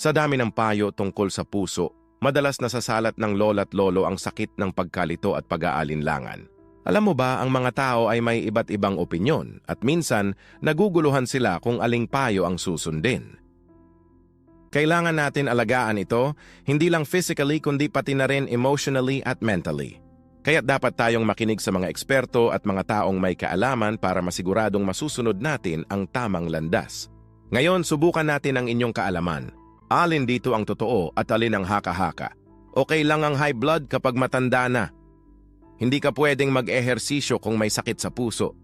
Sa dami ng payo tungkol sa puso, madalas nasasalat ng lola't lolo ang sakit ng pagkalito at pag-aalinlangan. Alam mo ba, ang mga tao ay may iba't ibang opinyon at minsan naguguluhan sila kung aling payo ang susundin. Kailangan natin alagaan ito, hindi lang physically kundi pati na rin emotionally at mentally. Kaya dapat tayong makinig sa mga eksperto at mga taong may kaalaman para masiguradong masusunod natin ang tamang landas. Ngayon, subukan natin ang inyong kaalaman. Alin dito ang totoo at alin ang haka-haka. Okay lang ang high blood kapag matanda na. Hindi ka pwedeng mag-ehersisyo kung may sakit sa puso.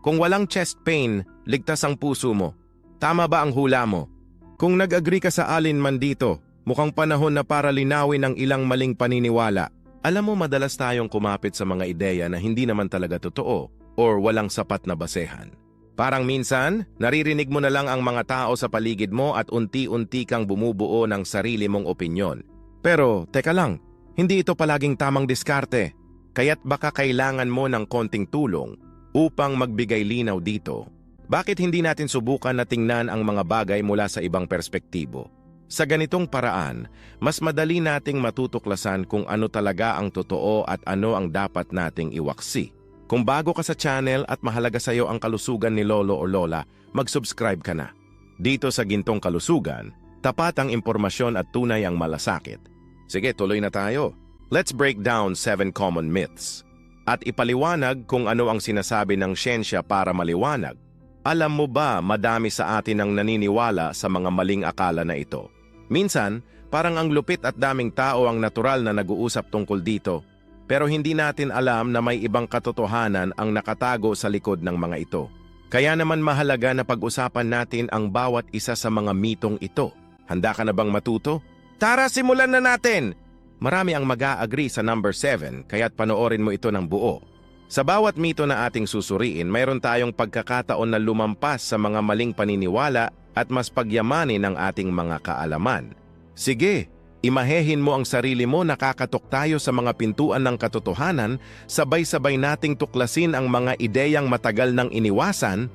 Kung walang chest pain, ligtas ang puso mo. Tama ba ang hula mo? Kung nag-agree ka sa alin man dito, mukhang panahon na para linawin ang ilang maling paniniwala. Alam mo madalas tayong kumapit sa mga ideya na hindi naman talaga totoo or walang sapat na basehan. Parang minsan, naririnig mo na lang ang mga tao sa paligid mo at unti-unti kang bumubuo ng sarili mong opinyon. Pero, teka lang, hindi ito palaging tamang diskarte. Kaya't baka kailangan mo ng konting tulong upang magbigay linaw dito. Bakit hindi natin subukan na tingnan ang mga bagay mula sa ibang perspektibo? Sa ganitong paraan, mas madali nating matutuklasan kung ano talaga ang totoo at ano ang dapat nating iwaksi. Kung bago ka sa channel at mahalaga sa iyo ang kalusugan ni Lolo o Lola, mag-subscribe ka na. Dito sa Gintong Kalusugan, tapat ang impormasyon at tunay ang malasakit. Sige, tuloy na tayo. Let's break down seven common myths. At ipaliwanag kung ano ang sinasabi ng siyensya para maliwanag. Alam mo ba madami sa atin ang naniniwala sa mga maling akala na ito? Minsan, parang ang lupit at daming tao ang natural na nag-uusap tungkol dito, pero hindi natin alam na may ibang katotohanan ang nakatago sa likod ng mga ito. Kaya naman mahalaga na pag-usapan natin ang bawat isa sa mga mitong ito. Handa ka na bang matuto? Tara, simulan na natin! Marami ang mag-a-agree sa number 7, kaya't panoorin mo ito ng buo. Sa bawat mito na ating susuriin, mayroon tayong pagkakataon na lumampas sa mga maling paniniwala at mas pagyamanin ang ating mga kaalaman. Sige, imahehin mo ang sarili mo nakakatok tayo sa mga pintuan ng katotohanan, sabay-sabay nating tuklasin ang mga ideyang matagal nang iniwasan,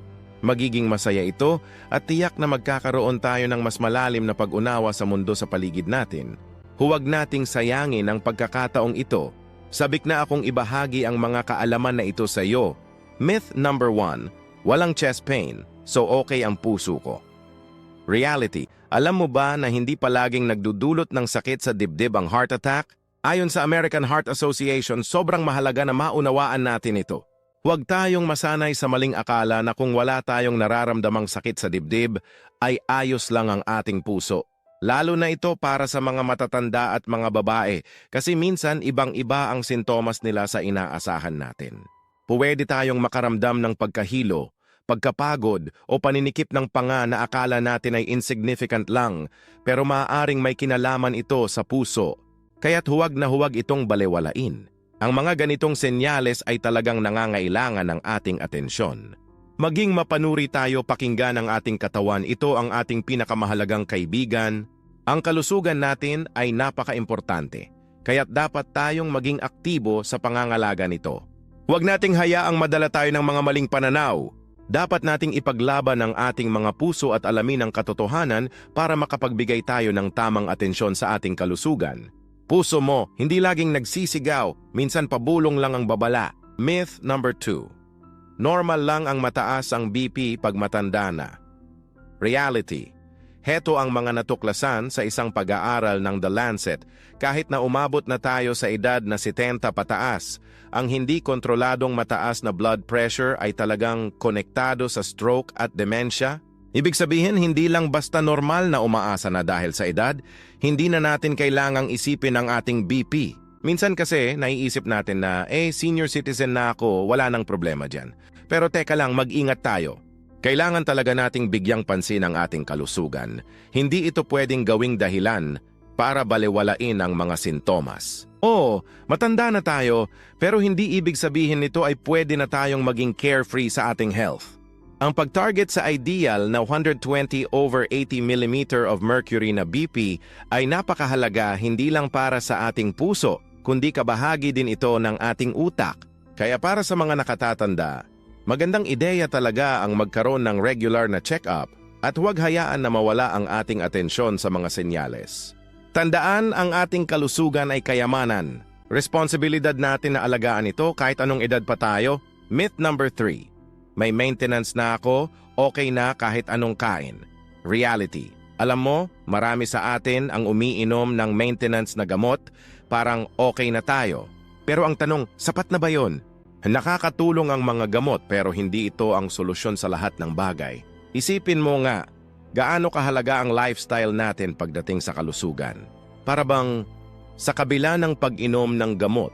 magiging masaya ito at tiyak na magkakaroon tayo ng mas malalim na pag-unawa sa mundo sa paligid natin. Huwag nating sayangin ang pagkakataong ito. Sabik na akong ibahagi ang mga kaalaman na ito sa iyo. Myth number 1, walang chest pain, so okay ang puso ko. Reality, alam mo ba na hindi palaging nagdudulot ng sakit sa dibdib ang heart attack? Ayon sa American Heart Association, sobrang mahalaga na maunawaan natin ito. Huwag tayong masanay sa maling akala na kung wala tayong nararamdamang sakit sa dibdib, ay ayos lang ang ating puso. Lalo na ito para sa mga matatanda at mga babae kasi minsan ibang-iba ang sintomas nila sa inaasahan natin. Pwede tayong makaramdam ng pagkahilo, pagkapagod o paninikip ng panga na akala natin ay insignificant lang pero maaaring may kinalaman ito sa puso. Kaya't huwag na huwag itong balewalain. Ang mga ganitong senyales ay talagang nangangailangan ng ating atensyon. Maging mapanuri tayo pakinggan ang ating katawan, ito ang ating pinakamahalagang kaibigan. Ang kalusugan natin ay napaka-importante, kaya't dapat tayong maging aktibo sa pangangalaga nito. Huwag nating hayaang madala tayo ng mga maling pananaw. Dapat nating ipaglaban ang ating mga puso at alamin ang katotohanan para makapagbigay tayo ng tamang atensyon sa ating kalusugan. Puso mo, hindi laging nagsisigaw, minsan pabulong lang ang babala. Myth number 2. Normal lang ang mataas ang BP pag matanda na. Reality. Heto ang mga natuklasan sa isang pag-aaral ng The Lancet. Kahit na umabot na tayo sa edad na 70 pataas, ang hindi kontroladong mataas na blood pressure ay talagang konektado sa stroke at dementia. Ibig sabihin, hindi lang basta normal na umaasa na dahil sa edad, hindi na natin kailangang isipin ang ating BP. Minsan kasi, naiisip natin na, eh, senior citizen na ako, wala nang problema dyan. Pero teka lang, mag-ingat tayo. Kailangan talaga nating bigyang pansin ang ating kalusugan. Hindi ito pwedeng gawing dahilan para balewalain ang mga sintomas. Oo, matanda na tayo, pero hindi ibig sabihin nito ay pwede na tayong maging carefree sa ating health. Ang pag-target sa ideal na 120 over 80 mm of mercury na BP ay napakahalaga hindi lang para sa ating puso, kundi kabahagi din ito ng ating utak. Kaya para sa mga nakatatanda, magandang ideya talaga ang magkaroon ng regular na check-up at huwag hayaan na mawala ang ating atensyon sa mga senyales. Tandaan ang ating kalusugan ay kayamanan. Responsibilidad natin na alagaan ito kahit anong edad pa tayo. Myth number 3. May maintenance na ako, okay na kahit anong kain. Reality. Alam mo, marami sa atin ang umiinom ng maintenance na gamot, parang okay na tayo. Pero ang tanong, sapat na ba yon? Nakakatulong ang mga gamot pero hindi ito ang solusyon sa lahat ng bagay. Isipin mo nga, gaano kahalaga ang lifestyle natin pagdating sa kalusugan. Para bang sa kabila ng pag-inom ng gamot,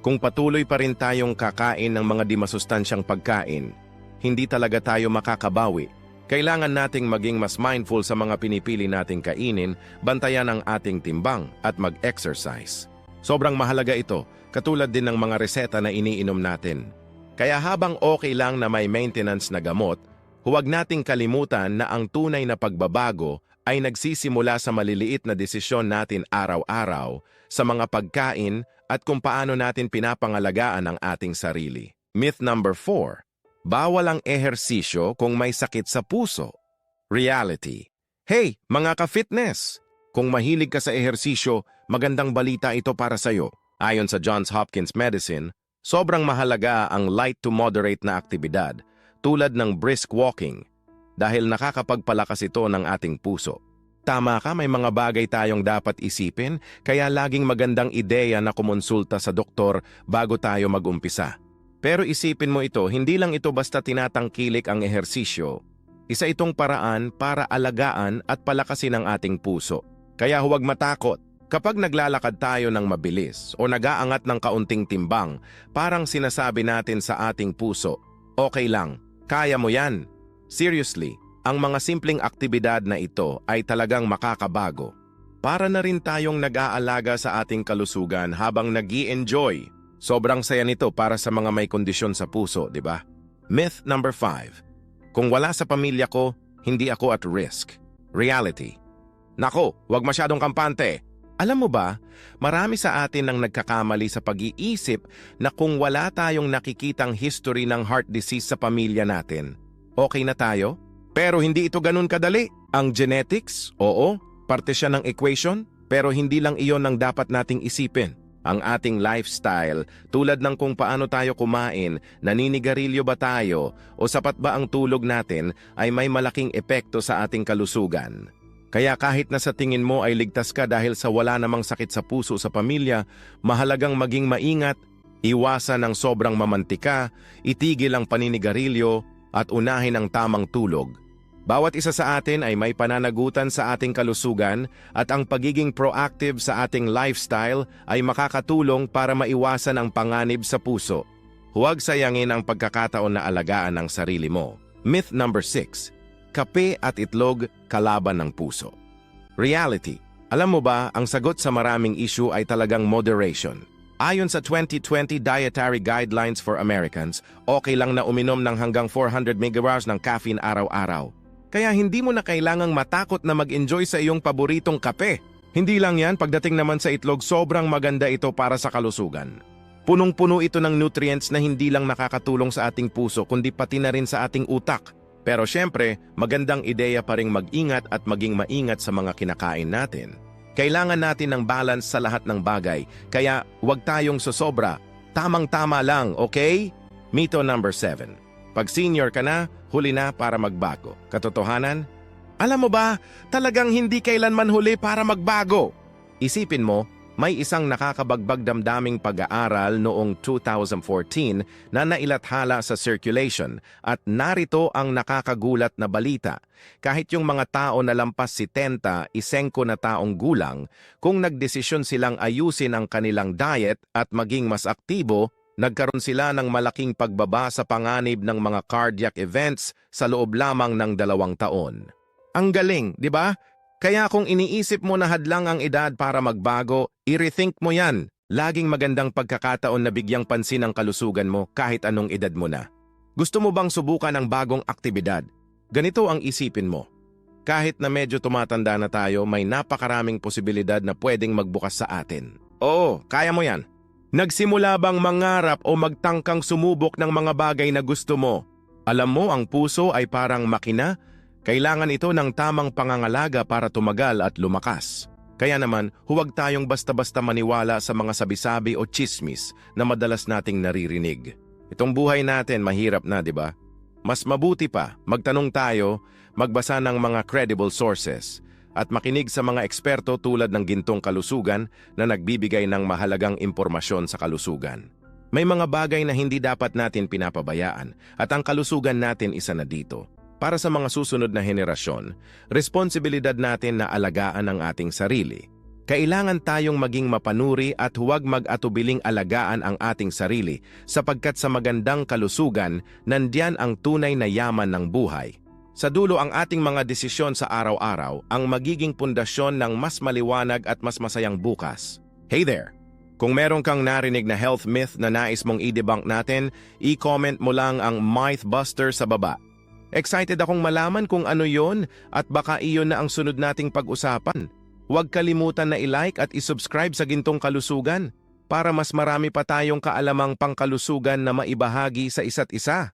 kung patuloy pa rin tayong kakain ng mga di masustansyang pagkain, hindi talaga tayo makakabawi. Kailangan nating maging mas mindful sa mga pinipili nating kainin, bantayan ang ating timbang at mag-exercise. Sobrang mahalaga ito, katulad din ng mga reseta na iniinom natin. Kaya habang okay lang na may maintenance na gamot, huwag nating kalimutan na ang tunay na pagbabago ay nagsisimula sa maliliit na desisyon natin araw-araw sa mga pagkain at kung paano natin pinapangalagaan ang ating sarili. Myth number 4. Bawal ang ehersisyo kung may sakit sa puso. Reality. Hey, mga ka-fitness! Kung mahilig ka sa ehersisyo, magandang balita ito para sa'yo. Ayon sa Johns Hopkins Medicine, sobrang mahalaga ang light to moderate na aktibidad tulad ng brisk walking dahil nakakapagpalakas ito ng ating puso. Tama ka, may mga bagay tayong dapat isipin, kaya laging magandang ideya na kumonsulta sa doktor bago tayo mag-umpisa. Pero isipin mo ito, hindi lang ito basta tinatangkilik ang ehersisyo. Isa itong paraan para alagaan at palakasin ang ating puso. Kaya huwag matakot. Kapag naglalakad tayo ng mabilis o nagaangat ng kaunting timbang, parang sinasabi natin sa ating puso, okay lang, kaya mo yan. Seriously, ang mga simpleng aktibidad na ito ay talagang makakabago. Para na rin tayong nag-aalaga sa ating kalusugan habang nag enjoy Sobrang saya nito para sa mga may kondisyon sa puso, di ba? Myth number 5. Kung wala sa pamilya ko, hindi ako at risk. Reality. Nako, wag masyadong kampante. Alam mo ba, marami sa atin ang nagkakamali sa pag-iisip na kung wala tayong nakikitang history ng heart disease sa pamilya natin, okay na tayo? Pero hindi ito ganun kadali. Ang genetics, oo, parte siya ng equation, pero hindi lang iyon ang dapat nating isipin. Ang ating lifestyle, tulad ng kung paano tayo kumain, naninigarilyo ba tayo, o sapat ba ang tulog natin, ay may malaking epekto sa ating kalusugan. Kaya kahit na sa tingin mo ay ligtas ka dahil sa wala namang sakit sa puso sa pamilya, mahalagang maging maingat, iwasan ng sobrang mamantika, itigil ang paninigarilyo, at unahin ang tamang tulog bawat isa sa atin ay may pananagutan sa ating kalusugan at ang pagiging proactive sa ating lifestyle ay makakatulong para maiwasan ang panganib sa puso. Huwag sayangin ang pagkakataon na alagaan ang sarili mo. Myth number 6. Kape at itlog kalaban ng puso. Reality. Alam mo ba, ang sagot sa maraming issue ay talagang moderation. Ayon sa 2020 Dietary Guidelines for Americans, okay lang na uminom ng hanggang 400 mg ng caffeine araw-araw. Kaya hindi mo na kailangang matakot na mag-enjoy sa iyong paboritong kape. Hindi lang yan, pagdating naman sa itlog, sobrang maganda ito para sa kalusugan. Punong-puno ito ng nutrients na hindi lang nakakatulong sa ating puso kundi pati na rin sa ating utak. Pero syempre, magandang ideya pa ring mag-ingat at maging maingat sa mga kinakain natin. Kailangan natin ng balance sa lahat ng bagay, kaya huwag tayong sosobra. Tamang-tama lang, okay? Mito number 7. Pag senior ka na, huli na para magbago. Katotohanan? Alam mo ba, talagang hindi kailanman huli para magbago. Isipin mo, may isang nakakabagbag damdaming pag-aaral noong 2014 na nailathala sa circulation at narito ang nakakagulat na balita. Kahit yung mga tao na lampas si Tenta, isengko na taong gulang, kung nagdesisyon silang ayusin ang kanilang diet at maging mas aktibo, Nagkaroon sila ng malaking pagbaba sa panganib ng mga cardiac events sa loob lamang ng dalawang taon. Ang galing, di ba? Kaya kung iniisip mo na hadlang ang edad para magbago, i-rethink mo yan. Laging magandang pagkakataon na bigyang pansin ang kalusugan mo kahit anong edad mo na. Gusto mo bang subukan ang bagong aktibidad? Ganito ang isipin mo. Kahit na medyo tumatanda na tayo, may napakaraming posibilidad na pwedeng magbukas sa atin. Oo, kaya mo yan. Nagsimula bang mangarap o magtangkang sumubok ng mga bagay na gusto mo? Alam mo, ang puso ay parang makina. Kailangan ito ng tamang pangangalaga para tumagal at lumakas. Kaya naman, huwag tayong basta-basta maniwala sa mga sabi-sabi o chismis na madalas nating naririnig. Itong buhay natin mahirap na, di ba? Mas mabuti pa, magtanong tayo, magbasa ng mga credible sources, at makinig sa mga eksperto tulad ng Gintong Kalusugan na nagbibigay ng mahalagang impormasyon sa kalusugan. May mga bagay na hindi dapat natin pinapabayaan at ang kalusugan natin isa na dito. Para sa mga susunod na henerasyon, responsibilidad natin na alagaan ang ating sarili. Kailangan tayong maging mapanuri at huwag mag-atubiling alagaan ang ating sarili sapagkat sa magandang kalusugan, nandiyan ang tunay na yaman ng buhay. Sa dulo ang ating mga desisyon sa araw-araw ang magiging pundasyon ng mas maliwanag at mas masayang bukas. Hey there! Kung meron kang narinig na health myth na nais mong i-debunk natin, i-comment mo lang ang Mythbuster sa baba. Excited akong malaman kung ano yon at baka iyon na ang sunod nating pag-usapan. Huwag kalimutan na i-like at i-subscribe sa Gintong Kalusugan para mas marami pa tayong kaalamang pangkalusugan na maibahagi sa isa't isa.